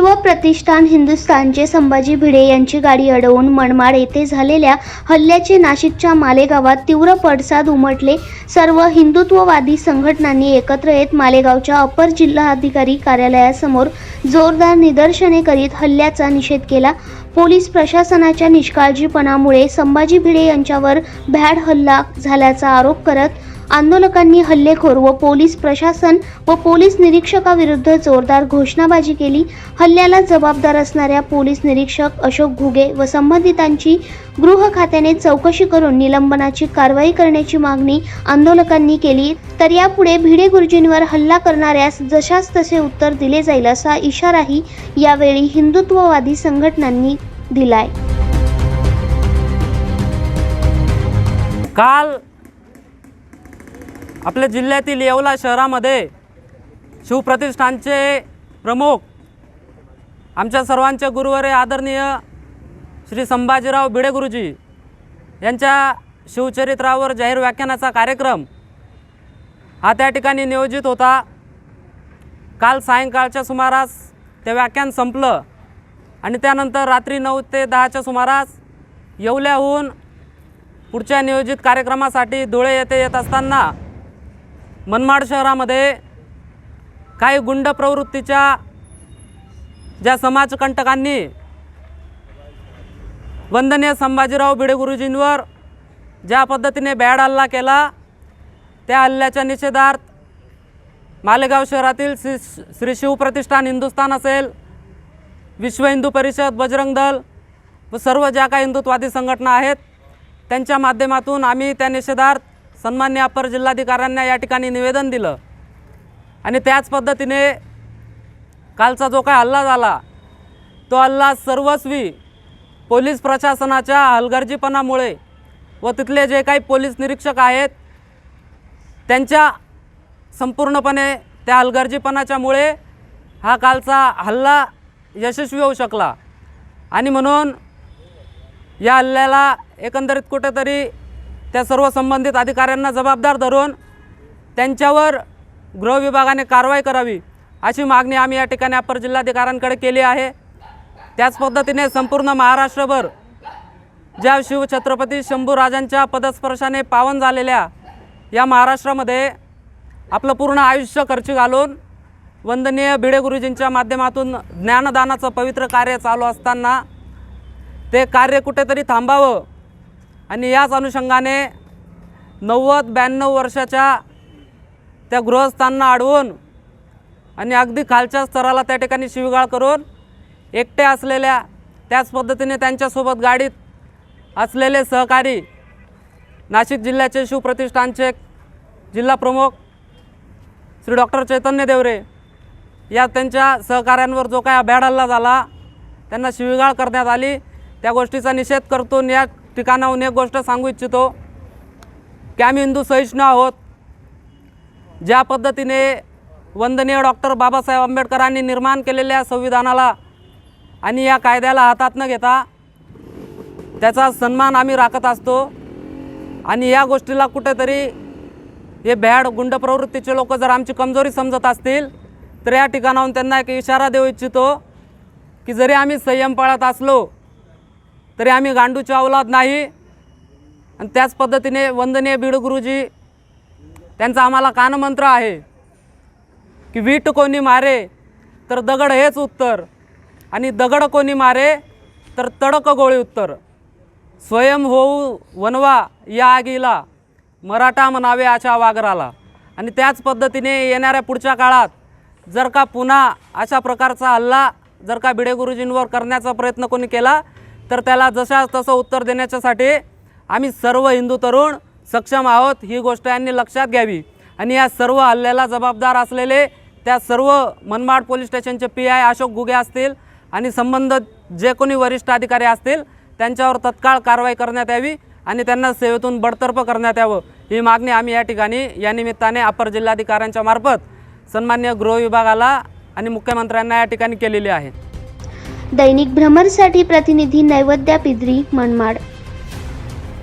शिवप्रतिष्ठान हिंदुस्थानचे संभाजी भिडे यांची गाडी अडवून मनमाड येथे झालेल्या हल्ल्याचे नाशिकच्या मालेगावात तीव्र पडसाद उमटले. सर्व हिंदुत्ववादी संघटनांनी एकत्र येत मालेगावच्या अपर जिल्हाधिकारी कार्यालयासमोर जोरदार निदर्शने करीत हल्ल्याचा निषेध केला. पोलीस प्रशासनाच्या निष्काळजीपणामुळे संभाजी भिडे यांच्यावर भ्याड हल्ला झाल्याचा आरोप करत आंदोलकांनी हल्लेखोर व पोलीस प्रशासन व पोलीस निरीक्षकाविरुद्ध जोरदार घोषणाबाजी केली. हल्ल्याला जबाबदार असणाऱ्या पोलीस निरीक्षक अशोक घुगे व संबंधितांची गृह खात्याने चौकशी करून निलंबनाची कारवाई करण्याची मागणी आंदोलकांनी केली. तर यापुढे भिडे गुरुजींवर हल्ला करणाऱ्यास जशास तसे उत्तर दिले जाईल असा इशाराही यावेळी हिंदुत्ववादी संघटनांनी दिलाय. काल आपल्या जिल्ह्यातील येवला शहरामध्ये शिवप्रतिष्ठानचे प्रमुख आमच्या सर्वांचे गुरुवरे आदरणीय श्री संभाजीराव भिडे गुरुजी यांच्या शिवचरित्रावर जाहीर व्याख्यानाचा कार्यक्रम हा त्या ठिकाणी नियोजित होता. काल सायंकाळच्या सुमारास ते व्याख्यान संपलं आणि त्यानंतर रात्री नऊ ते दहाच्या सुमारास येवल्याहून पुढच्या नियोजित कार्यक्रमासाठी धुळे येथे येत असताना मनमाड शहरामध्ये काही गुंड प्रवृत्तीच्या ज्या समाजकंटकांनी वंदनीय संभाजीराव भिडे गुरुजींवर ज्या पद्धतीने बॅड हल्ला केला त्या हल्ल्याच्या निषेधार्थ मालेगाव शहरातील श्री श्री शिवप्रतिष्ठान हिंदुस्थान असेल विश्व हिंदू परिषद बजरंग दल व सर्व ज्या काही हिंदुत्वादी संघटना आहेत त्यांच्या माध्यमातून आम्ही त्या निषेधार्थ सन्मान्य अपर जिल्हाधिकाऱ्यांना या ठिकाणी निवेदन दिलं. आणि त्याच पद्धतीने कालचा जो काय हल्ला झाला तो हल्ला सर्वस्वी पोलीस प्रशासनाच्या हलगर्जीपणामुळे व तिथले जे काही पोलीस निरीक्षक आहेत त्यांच्या संपूर्णपणे त्या हलगर्जीपणाच्यामुळे हा कालचा हल्ला यशस्वी होऊ शकला. आणि म्हणून या हल्ल्याला एकंदरीत कुठेतरी त्या सर्व संबंधित अधिकाऱ्यांना जबाबदार धरून त्यांच्यावर गृह विभागाने कारवाई करावी अशी मागणी आम्ही या ठिकाणी अपर जिल्हाधिकाऱ्यांकडे केली आहे. त्याच पद्धतीने संपूर्ण महाराष्ट्रभर ज्या शिवछत्रपती शंभूराजांच्या पदस्पर्शाने पावन झालेल्या या महाराष्ट्रामध्ये आपलं पूर्ण आयुष्य खर्ची घालून वंदनीय भिडे गुरुजींच्या माध्यमातून ज्ञानदानाचं पवित्र कार्य चालू असताना ते कार्य कुठेतरी थांबावं आणि याच अनुषंगाने नव्वद ब्याण्णव वर्षाच्या त्या गृहस्थांना अडवून आणि अगदी खालच्या स्तराला त्या ठिकाणी शिवगाळ करून एकटे असलेल्या त्याच पद्धतीने त्यांच्यासोबत गाडीत असलेले सहकारी नाशिक जिल्ह्याचे शिवप्रतिष्ठानचे जिल्हा प्रमुख श्री डॉक्टर चैतन्य देवरे या त्यांच्या सहकाऱ्यांवर जो काय अभ्याड हल्ला झाला त्यांना शिवीगाळ करण्यात आली. त्या गोष्टीचा निषेध करतो आणि या ठिकाणाहून एक गोष्ट सांगू इच्छितो की आम्ही हिंदू सहिष्णू आहोत. ज्या पद्धतीने वंदनीय डॉक्टर बाबासाहेब आंबेडकरांनी निर्माण केलेल्या संविधानाला आणि या कायद्याला हातात न घेता त्याचा सन्मान आम्ही राखत असतो. आणि या गोष्टीला कुठेतरी हे भ्याड गुंड प्रवृत्तीचे लोक जर आमची कमजोरी समजत असतील तर या ठिकाणाहून त्यांना एक इशारा देऊ इच्छितो की जरी आम्ही संयम पाळत असलो तरी आम्ही गांडूची अवलाद नाही. आणि त्याच पद्धतीने वंदनीय बीड गुरुजी त्यांचा आम्हाला कानमंत्र आहे की वीट कोणी मारे तर दगड हेच उत्तर आणि दगड कोणी मारे तर तडक गोळी उत्तर. स्वयं होऊ वनवा या आगीला मराठा म्हणावे अशा वागराला आणि त्याच पद्धतीने येणाऱ्या पुढच्या काळात जर का पुन्हा अशा प्रकारचा हल्ला जर का भिडे गुरुजींवर करण्याचा प्रयत्न कोणी केला तर त्याला जशा तसं उत्तर देण्याच्यासाठी आम्ही सर्व हिंदू तरुण सक्षम आहोत ही गोष्ट यांनी लक्षात घ्यावी. आणि या सर्व हल्ल्याला जबाबदार असलेले त्या सर्व मनमाड पोलीस स्टेशनचे पी आय अशोक गुगे असतील आणि संबंधित जे कोणी वरिष्ठ अधिकारी असतील त्यांच्यावर तत्काळ कारवाई करण्यात यावी आणि त्यांना सेवेतून बडतर्फ करण्यात यावं. ही मागणी आम्ही या ठिकाणी या निमित्ताने अपर जिल्हाधिकाऱ्यांच्या मार्फत सन्मान्य गृह विभागाला आणि मुख्यमंत्र्यांना या ठिकाणी केलेली आहे. दैनिक भ्रमरसाठी प्रतिनिधी नैवेद्या पिद्री मनमाड